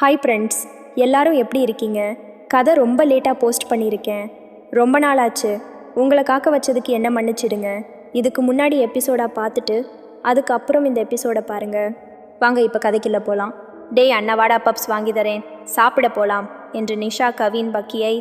Hi friends எல்லாரும் எப்படி இருக்கீங்க? கதை ரொம்ப லேட்டாக போஸ்ட் பண்ணியிருக்கேன். ரொம்ப நாள் ஆச்சு உங்களை காக்க வச்சதுக்கு என்ன மன்னிச்சிடுங்க. இதுக்கு முன்னாடி எபிசோடாக பார்த்துட்டு அதுக்கப்புறம் இந்த எபிசோடை பாருங்கள் வாங்க இப்போ கதைக்குள்ளே போகலாம் டேய் அண்ணா வாடா பப்ஸ் வாங்கி தரேன். சாப்பிட போகலாம் என்று நிஷா கவின் பக்கியை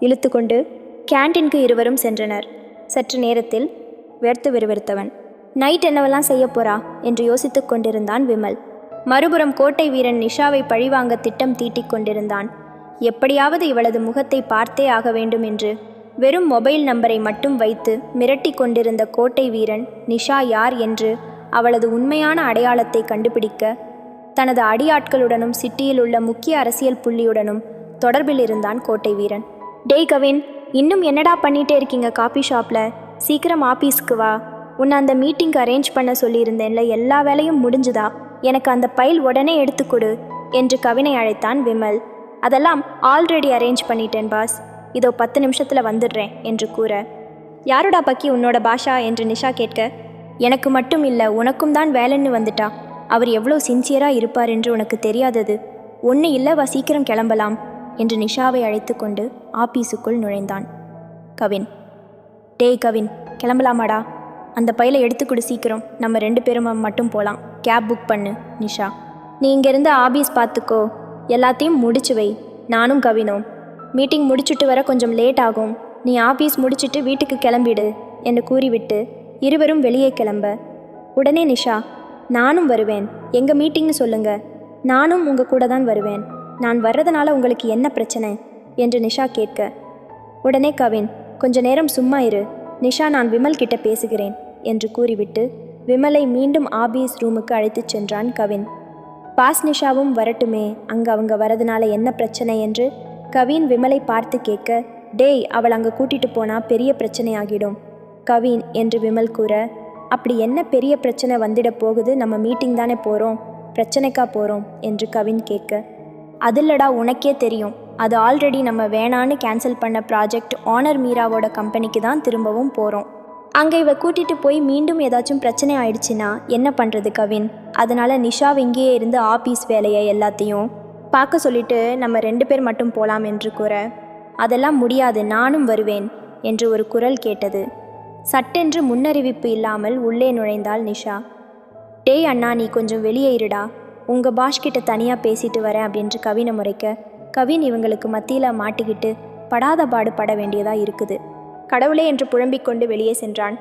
இழுத்து கொண்டு கேன்டீனுக்கு இருவரும் சென்றனர். சற்று நேரத்தில் வெறுத்து விறுவிறுத்தவன். நைட் என்னவெல்லாம் செய்ய போறா? என்று யோசித்து கொண்டிருந்தான் விமல். மறுபுறம் கோட்டை வீரன் நிஷாவை பழிவாங்க திட்டம் தீட்டிக் கொண்டிருந்தான். எப்படியாவது இவளது முகத்தை பார்த்தே ஆக வேண்டும் என்று வெறும் மொபைல் நம்பரை மட்டும் வைத்து மிரட்டி கொண்டிருந்த கோட்டை வீரன் நிஷா யார் என்று அவளது உண்மையான அடையாளத்தை கண்டுபிடிக்க தனது அடியாட்களுடனும் சிட்டியில் உள்ள முக்கிய அரசியல் புள்ளியுடனும் தொடர்பில் இருந்தான் கோட்டை வீரன். டேய் கவின் இன்னும் என்னடா பண்ணிட்டே இருக்கீங்க காபி ஷாப்பில் சீக்கிரம் ஆபீஸ்க்கு வா. உன்னை அந்த மீட்டிங்க்கு அரேஞ்ச் பண்ண சொல்லியிருந்தேன்ல எல்லா வேலையும் முடிஞ்சுதா? எனக்கு அந்த பைல் உடனே எடுத்துக்கொடு என்று கவினை அழைத்தான் விமல். அதெல்லாம் ஆல்ரெடி அரேஞ்ச் பண்ணிட்டேன் பாஸ் இதோ பத்து நிமிஷத்தில் வந்துடுறேன் என்று கூற. யாருடா பக்கி உன்னோட பாஷா என்று நிஷா கேட்க. எனக்கு மட்டும் இல்லை உனக்கும் தான் வேலைன்னு வந்துட்டா. அவர் எவ்வளோ சின்சியராக இருப்பார் என்று உனக்கு தெரியாதது. ஒன்று இல்லை வா சீக்கிரம் கிளம்பலாம் என்று நிஷாவை அழைத்து கொண்டு ஆபீஸுக்குள் நுழைந்தான். கவின். டேய் கவின் கிளம்பலாமாடா? அந்த பையில எடுத்துக்கொடு சீக்கிரம். நம்ம ரெண்டு பேரும் மட்டும் போகலாம் கேப் புக் பண்ணு நிஷா. நீ இங்கேருந்து ஆபீஸ் பார்த்துக்கோ. எல்லாத்தையும் முடிச்சு வை. நானும் கவினும். மீட்டிங் முடிச்சுட்டு வர கொஞ்சம் லேட் ஆகும். நீ ஆபீஸ் முடிச்சிட்டு வீட்டுக்கு கிளம்பிடு என்று கூறிவிட்டு இருவரும் வெளியே கிளம்ப. உடனே நிஷா நானும் வருவேன். எங்கள் மீட்டிங்னு சொல்லுங்க. நானும் உங்கள் கூட தான் வருவேன். நான் வர்றதுனால உங்களுக்கு என்ன பிரச்சனை? என்று நிஷா கேட்க. உடனே கவின் கொஞ்ச நேரம் சும்மா இரு. நிஷா நான் விமல் கிட்ட பேசுகிறேன். என்று கூறிவிட்டு விமலை மீண்டும் ஆபீஸ் ரூமுக்கு அழைத்துச் சென்றான் கவின். பாஸ் நிஷாவும் வரட்டுமே அங்கே அவங்க வரதுனால என்ன பிரச்சனை என்று கவின் விமலை பார்த்து கேட்க டேய் அவள் அங்கே கூட்டிட்டு போனால் பெரிய பிரச்சனை ஆகிடும் கவின் என்று விமல் கூற அப்படி என்ன பெரிய பிரச்சனை வந்துட போகுது? நம்ம மீட்டிங் தானே போகிறோம் பிரச்சனைக்கா போகிறோம் என்று கவின் கேட்க அதில்லடா உனக்கே தெரியும். அது ஆல்ரெடி நம்ம வேணான்னு கேன்சல் பண்ண ப்ராஜெக்ட் ஆனர் மீராவோட கம்பெனிக்கு தான் திரும்பவும் போகிறோம் அங்கே இவ கூட்டிகிட்டு போய் மீண்டும் ஏதாச்சும் பிரச்சனை ஆயிடுச்சுன்னா என்ன பண்ணுறது கவின்? அதனால் நிஷாவ் இங்கேயே இருந்து ஆபீஸ் வேலையை எல்லாத்தையும் பார்க்க சொல்லிட்டு நம்ம ரெண்டு பேர் மட்டும் போகலாம் என்று கூற அதெல்லாம் முடியாது நானும் வருவேன் என்று ஒரு குரல் கேட்டது. சட்டென்று முன்னறிவிப்பு இல்லாமல் உள்ளே நுழைந்தாள் நிஷா. டேய் அண்ணா நீ கொஞ்சம் வெளியே இருடா. உங்கள் பாஷ் கிட்ட தனியாக பேசிட்டு வரேன் அப்படின்று கவினை முறைக்க கவின் இவங்களுக்கு மத்தியில் மாட்டிக்கிட்டு படாத பாடு பட வேண்டியதாக இருக்குது. கடவுளே என்று புழம்பிக் கொண்டு வெளியே சென்றான்.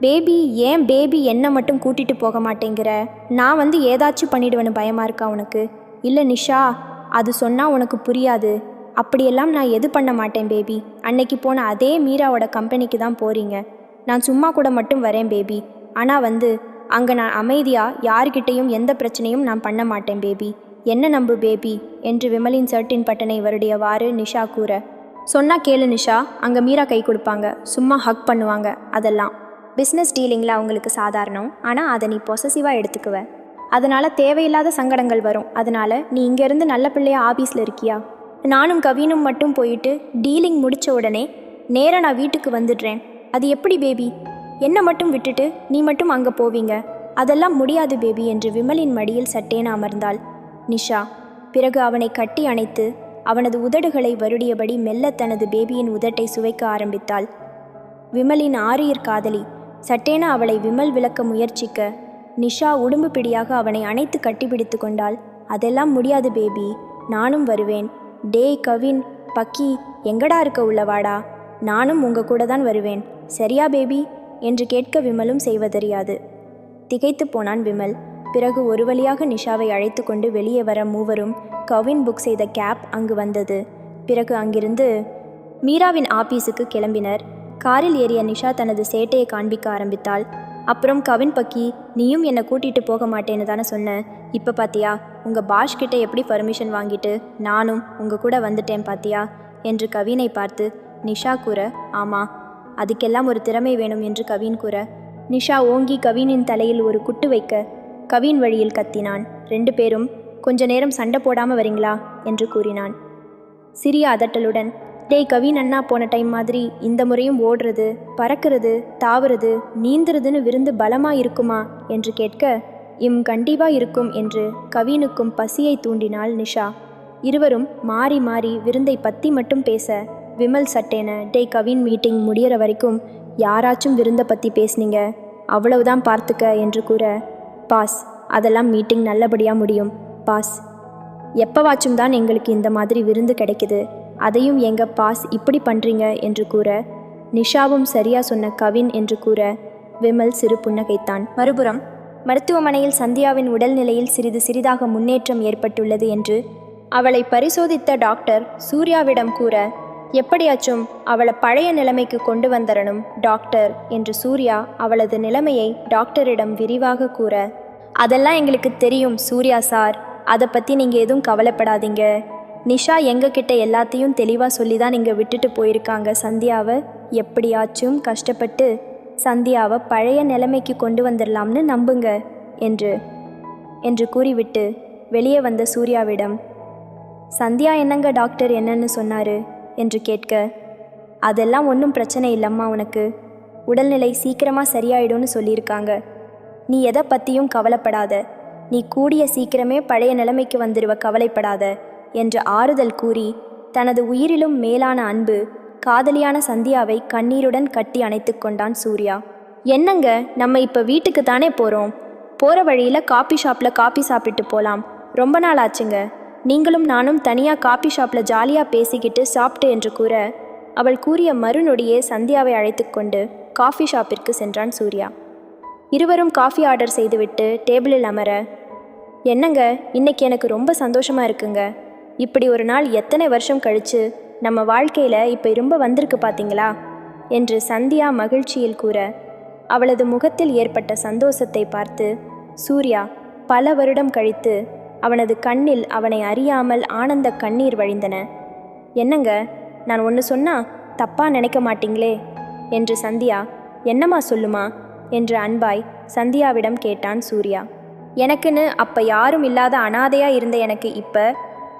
பேபி ஏன் பேபி என்ன மட்டும் கூட்டிட்டு போக மாட்டேங்கிற? நான் வந்து ஏதாச்சும் பண்ணிடுவேன்னு பயமா இருக்கா உனக்கு? இல்லை நிஷா அது சொன்னால் உனக்கு புரியாது. அப்படியெல்லாம் நான் எது பண்ண மாட்டேன் பேபி? அன்னைக்கு போன அதே மீராவோட கம்பெனிக்கு தான் போறீங்க. நான் சும்மா கூட மட்டும் வரேன் பேபி. ஆனால் வந்து அங்கே நான் அமைதியாக யார்கிட்டேயும் எந்த பிரச்சனையும் நான் பண்ண மாட்டேன் பேபி. என்ன நம்பு பேபி? என்று விமலின் சர்ட்டின் பட்டனை வருடையவாறு நிஷா கூற சொன்னால் கேளு நிஷா அங்கே மீரா கை கொடுப்பாங்க. சும்மா ஹக் பண்ணுவாங்க அதெல்லாம். பிஸ்னஸ் டீலிங்கில் அவங்களுக்கு சாதாரணம் ஆனால் அதை நீ பொசசிவாக எடுத்துக்குவ. அதனால் தேவையில்லாத சங்கடங்கள் வரும். அதனால் நீ இங்கேருந்து நல்ல பிள்ளையா ஆஃபீஸில் இருக்கியா? நானும் கவினும் மட்டும் போயிட்டு டீலிங் முடித்த உடனே நேராக நான் வீட்டுக்கு வந்துடுறேன். அது எப்படி பேபி என்னை மட்டும் விட்டுட்டு நீ மட்டும் அங்கே போவீங்க? அதெல்லாம் முடியாது பேபி என்று விமலின் மடியில் சட்டேன் அமர்ந்தாள். நிஷா பிறகு அவனை கட்டி அணைத்து அவனது உதடுகளை வருடியபடி மெல்ல தனது பேபியின் உதட்டை சுவைக்க ஆரம்பித்தாள். விமலின் ஆரியர் காதலி சட்டேன அவளை விமல் விளக்க முயற்சிக்க நிஷா உடும்பு பிடியாக அவனை அணைத்து கட்டிப்பிடித்து கொண்டாள். அதெல்லாம் முடியாது பேபி நானும் வருவேன். டேய் கவின் பக்கி எங்கடா இருக்க உள்ளவாடா? நானும் உங்க கூட தான் வருவேன். சரியா பேபி? என்று கேட்க விமலும் செய்வதறியாது. திகைத்து போனான் விமல். பிறகு ஒரு வழியாக நிஷாவை அழைத்து கொண்டு வெளியே வர மூவரும் கவின் புக் செய்த கேப் அங்கு வந்தது. பிறகு அங்கிருந்து மீராவின் ஆபீஸுக்கு கிளம்பினர். காரில் ஏறிய நிஷா தனது சேட்டையை காண்பிக்க ஆரம்பித்தாள். அப்புறம் கவின் பக்கி நீயும் என்னை கூட்டிட்டு போக மாட்டேன்னு தானே சொன்ன. இப்போ பாத்தியா உங்கள் பாஷ் கிட்ட எப்படி பர்மிஷன் வாங்கிட்டு நானும் உங்கள் கூட வந்துட்டேன் பாத்தியா? என்று கவினை பார்த்து நிஷா கூற ஆமா அதுக்கெல்லாம் ஒரு திறமை வேணும் என்று கவின் கூற நிஷா ஓங்கி கவினின் தலையில் ஒரு குட்டு வைக்க கவின் வழியில் கத்தினான். ரெண்டு பேரும் கொஞ்ச நேரம் சண்டை போடாமல் வரீங்களா? என்று கூறினான். சிறிய அதட்டலுடன் டேய் கவின் அண்ணா போன டைம் மாதிரி இந்த முறையும் ஓடுறது பறக்கிறது தாவுறது நீந்துறதுன்னு விருந்து பலமாக இருக்குமா? என்று கேட்க இம் கண்டிப்பாக இருக்கும் என்று கவினுக்கும் பசியை தூண்டினாள் நிஷா. இருவரும் மாறி மாறி விருந்தை பற்றி மட்டும் பேச விமல் சட்டேன டே கவின் மீட்டிங் முடியிற வரைக்கும் யாராச்சும் விருந்தை பற்றி பேசுனீங்க அவ்வளவுதான் பார்த்துக்க என்று கூற பாஸ் அதெல்லாம் மீட்டிங் நல்லபடியாக முடியும் பாஸ். எப்போவாச்சும் தான் எங்களுக்கு இந்த மாதிரி விருந்து கிடைக்குது. அதையும் எங்க பாஸ் இப்படி பண்ணுறீங்க என்று கூற நிஷாவும் சரியா சொன்ன கவின் என்று கூற விமல் சிறு புன்னகைத்தான். மறுபுறம் மருத்துவமனையில் சந்தியாவின் உடல்நிலையில் சிறிது சிறிதாக முன்னேற்றம் ஏற்பட்டுள்ளது என்று அவளை பரிசோதித்த டாக்டர் சூர்யாவிடம் கூற எப்படியாச்சும் அவளை பழைய நிலைமைக்கு கொண்டு வந்தரணும் டாக்டர் என்று சூர்யா அவளது நிலைமையை டாக்டரிடம் விரிவாக கூற அதெல்லாம் எங்களுக்கு தெரியும் சூர்யா சார். அதை பற்றி நீங்கள் எதுவும் கவலைப்படாதீங்க. நிஷா எங்ககிட்ட எல்லாத்தையும் தெளிவாக சொல்லி தான் நீங்கள் விட்டுட்டு போயிருக்காங்க சந்தியாவை. எப்படியாச்சும் கஷ்டப்பட்டு சந்தியாவை பழைய நிலைமைக்கு கொண்டு வந்துடலாம்னு நம்புங்க என்று என்று கூறிவிட்டு வெளியே வந்த சூர்யாவிடம் சந்தியா என்னங்க டாக்டர் என்னன்னு சொன்னார்? என்று கேட்க அதெல்லாம் ஒன்றும் பிரச்சனை இல்லைம்மா உனக்கு. உடல்நிலை சீக்கிரமாக சரியாயிடும்னு சொல்லியிருக்காங்க. நீ எதை பற்றியும் கவலைப்படாத. நீ கூடிய சீக்கிரமே பழைய நிலைமைக்கு வந்துடுவ கவலைப்படாத என்று ஆறுதல் கூறி தனது உயிரிலும் மேலான அன்பு காதலியான சந்தியாவை கண்ணீருடன் கட்டி அணைத்து கொண்டான் சூர்யா. என்னங்க நம்ம இப்போ வீட்டுக்கு தானே போகிறோம் போகிற வழியில் காபி ஷாப்பில் காபி சாப்பிட்டு போகலாம் ரொம்ப நாள் ஆச்சுங்க. நீங்களும் நானும் தனியாக காபி ஷாப்பில் ஜாலியாக பேசிக்கிட்டு சாப்பிட்டு என்று கூற அவள் கூறிய மறுநொடியே சந்தியாவை அழைத்து கொண்டு காஃபி ஷாப்பிற்கு சென்றான் சூர்யா. இருவரும் காஃபி ஆர்டர் செய்துவிட்டு டேபிளில் அமர என்னங்க இன்னைக்கு எனக்கு ரொம்ப சந்தோஷமா இருக்குங்க. இப்படி ஒரு நாள் எத்தனை வருஷம் கழிச்சு நம்ம வாழ்க்கையில் இப்போ ரொம்ப வந்திருக்கு பார்த்தீங்களா என்று சந்தியா மகிழ்ச்சியில் கூற அவளது முகத்தில் ஏற்பட்ட சந்தோஷத்தை பார்த்து சூர்யா பல வருடம் கழித்து அவனது கண்ணில் அவனை அறியாமல் ஆனந்த கண்ணீர் வழிந்தன. என்னங்க? நான் ஒன்று சொன்னா தப்பா நினைக்க மாட்டீங்களே? என்று சந்தியா. என்னம்மா சொல்லுமா? என்று அன்பாய் சந்தியாவிடம் கேட்டான் சூர்யா. எனக்குன்னு அப்போ யாரும் இல்லாத அனாதையாக இருந்த எனக்கு இப்போ?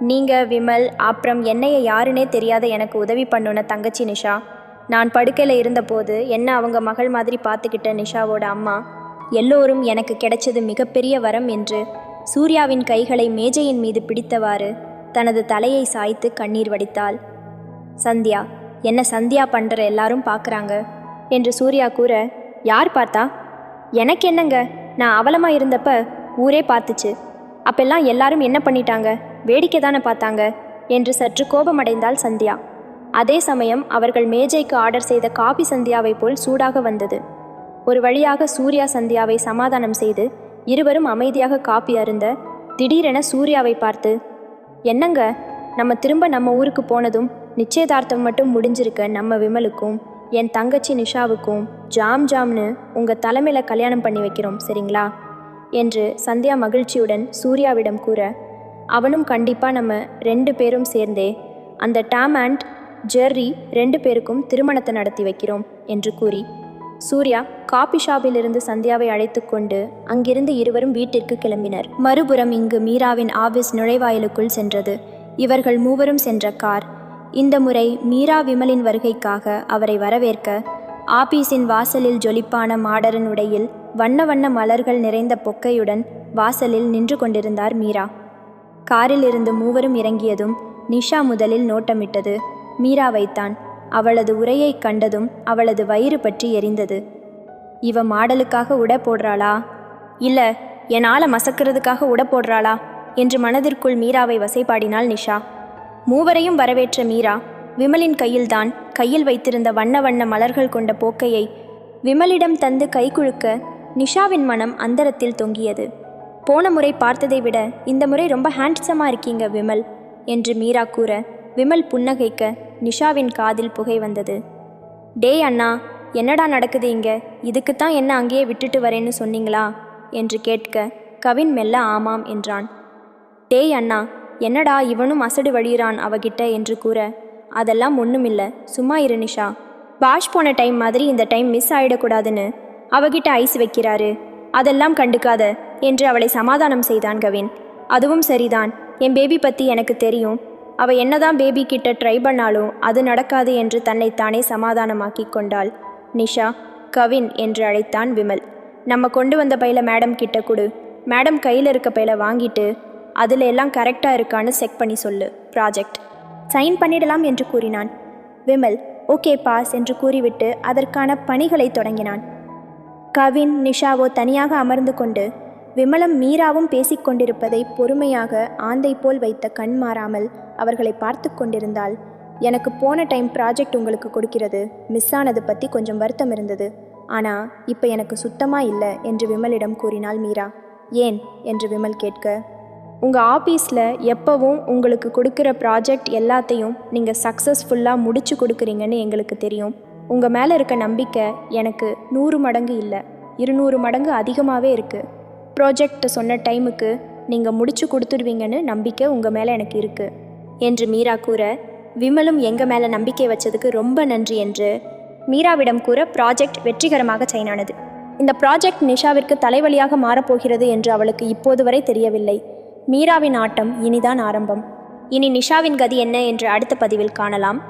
நீங்கள் விமல் அப்புறம் என்னைய யாருன்னே தெரியாத எனக்கு உதவி பண்ணுன தங்கச்சி நிஷா. நான் படுக்கையில் இருந்தபோது என்ன அவங்க மகள் மாதிரி பார்த்துக்கிட்ட நிஷாவோட அம்மா? எல்லோரும் எனக்கு கிடைச்சது மிகப்பெரிய வரம் என்று சூர்யாவின் கைகளை மேஜையின் மீது பிடித்தவாறு தனது தலையை சாய்த்து கண்ணீர் வடித்தாள். சந்தியா என்ன சந்தியா பண்ணுற எல்லாரும் பார்க்குறாங்க என்று சூர்யா கூற யார் பார்த்தா? எனக்கு என்னங்க? நான் அவலமாக இருந்தப்ப ஊரே பார்த்துச்சு. அப்பெல்லாம் எல்லாரும் என்ன பண்ணிட்டாங்க? வேடிக்கை தானே பார்த்தாங்க? என்று சற்று கோபமடைந்தாள் சந்தியா. அதே சமயம் அவர்கள் மேஜைக்கு ஆர்டர் செய்த காபி சந்தியாவை போல் சூடாக வந்தது. ஒரு வழியாக சூர்யா சந்தியாவை சமாதானம் செய்து இருவரும் அமைதியாக காப்பி அருந்த திடீரென சூர்யாவை பார்த்து என்னங்க? நம்ம திரும்ப நம்ம ஊருக்கு போனதும் நிச்சயதார்த்தம் மட்டும் முடிஞ்சிருக்க நம்ம விமலுக்கும் என் தங்கச்சி நிஷாவுக்கும் ஜாம் ஜாம்னு உங்கள் தலைமையில் கல்யாணம் பண்ணி வைக்கிறோம் சரிங்களா? என்று சந்தியா மகிழ்ச்சியுடன் சூர்யாவிடம் கூற அவனும் கண்டிப்பாக நம்ம ரெண்டு பேரும் சேர்ந்தே அந்த டாம் அண்ட் ஜெர்ரி ரெண்டு பேருக்கும் திருமணத்தை நடத்தி வைக்கிறோம் என்று கூறி சூர்யா காபி ஷாப்பிலிருந்து சந்தியாவை அழைத்து கொண்டு அங்கிருந்து இருவரும் வீட்டிற்கு கிளம்பினர். மறுபுறம் இங்கு மீராவின் ஆபீஸ் நுழைவாயிலுக்குள் சென்றது. இவர்கள் மூவரும் சென்ற கார். இந்த முறை மீரா விமலின் வருகைக்காக அவரை வரவேற்க ஆபீஸின் வாசலில் ஜொலிப்பான மாடரன் உடையில் வண்ண வண்ண மலர்கள் நிறைந்த பொக்கையுடன் வாசலில் நின்று கொண்டிருந்தார் மீரா. காரில் இருந்து மூவரும் இறங்கியதும் நிஷா முதலில் நோட்டமிட்டது. மீரா வைத்தான் அவளது உரையைக் கண்டதும் அவளது வயிறு பற்றி எரிந்தது. இவ மாடலுக்காக உடை போடுறாளா? இல்ல என் மசக்கிறதுக்காக உட போடுறாளா? என்று மனதிற்குள் மீராவை வசைபாடினாள் நிஷா. மூவரையும் வரவேற்ற மீரா விமலின் கையில்தான் கையில் வைத்திருந்த வண்ண வண்ண மலர்கள் கொண்ட போக்கையை விமலிடம் தந்து கைகுலுக்க நிஷாவின் மனம் அந்தரத்தில் தொங்கியது. போன முறை பார்த்ததை விட இந்த முறை ரொம்ப ஹேண்ட்ஸமாக இருக்கீங்க விமல் என்று மீரா கூற விமல் புன்னகைக்க நிஷாவின் காதில் புகை வந்தது. டேய் அண்ணா என்னடா நடக்குது இங்கே? இதுக்குத்தான் என்ன அங்கேயே விட்டுட்டு வரேன்னு சொன்னீங்களா? என்று கேட்க கவின் மெல்ல ஆமாம் என்றான். டேய் அண்ணா என்னடா இவனும் அசடு வழியிறான் அவகிட்ட? என்று கூற அதெல்லாம் ஒன்றுமில்ல சும்மா இரு நிஷா. பாஷ் போன டைம் மாதிரி இந்த டைம் மிஸ் ஆயிடக்கூடாதுன்னு அவகிட்ட ஐஸ் வைக்கிறாரு. அதெல்லாம் கண்டுக்காத என்று அவளை சமாதானம் செய்தான் கவின். அதுவும் சரிதான். என் பேபி பற்றி எனக்கு தெரியும். அவள் என்னதான் பேபி கிட்ட ட்ரை பண்ணாலும் அது நடக்காது என்று தன்னைத்தானே சமாதானமாக்கி கொண்டாள். நிஷா கவின் என்று அழைத்தான் விமல். நம்ம கொண்டு வந்த பையில மேடம் கிட்ட கொடு. மேடம் கையில் இருக்க பையில வாங்கிட்டு அதில் எல்லாம் கரெக்டாக இருக்கான்னு செக் பண்ணி சொல்லு. ப்ராஜெக்ட் சைன் பண்ணிடலாம் என்று கூறினான். விமல் ஓகே பாஸ் என்று கூறிவிட்டு அதற்கான பணிகளை தொடங்கினான். கவின் நிஷாவோ தனியாக அமர்ந்து கொண்டு விமலம் மீராவும் பேசிக்கொண்டிருப்பதை பொறுமையாக ஆந்தை போல் வைத்த கண் மாறாமல் அவர்களை பார்த்து கொண்டிருந்தாள் எனக்கு போன டைம் ப்ராஜெக்ட் உங்களுக்கு கொடுக்கிறது மிஸ் ஆனது பற்றி கொஞ்சம் வருத்தம் இருந்தது. ஆனால் இப்போ எனக்கு சுத்தமாக இல்லை என்று விமலிடம் கூறினாள் மீரா. ஏன்? என்று விமல் கேட்க. உங்கள் ஆஃபீஸில் எப்போவும் உங்களுக்கு கொடுக்குற ப்ராஜெக்ட் எல்லாத்தையும் நீங்கள் சக்ஸஸ்ஃபுல்லாக முடிச்சு கொடுக்குறீங்கன்னு எங்களுக்கு தெரியும். உங்கள் மேலே இருக்க நம்பிக்கை எனக்கு நூறு மடங்கு இல்லை இருநூறு மடங்கு அதிகமாகவே இருக்குது ப்ராஜெக்ட் சொன்ன டைமுக்கு நீங்கள் முடிச்சு கொடுத்துடுவீங்கன்னு நம்பிக்கை உங்கள் மேலே எனக்கு இருக்குது என்று மீரா கூற விமலும் எங்கள் மேலே நம்பிக்கை வச்சதுக்கு ரொம்ப நன்றி என்று மீராவிடம் கூற ப்ராஜெக்ட் வெற்றிகரமாக செயனானது இந்த ப்ராஜெக்ட் நிஷாவிற்கு தலைவலியாக மாறப்போகிறது என்று அவளுக்கு இப்போது வரை தெரியவில்லை. மீராவின் ஆட்டம் இனிதான் ஆரம்பம். இனி நிஷாவின் கதி என்ன என்று அடுத்த பதிவில் காணலாம்.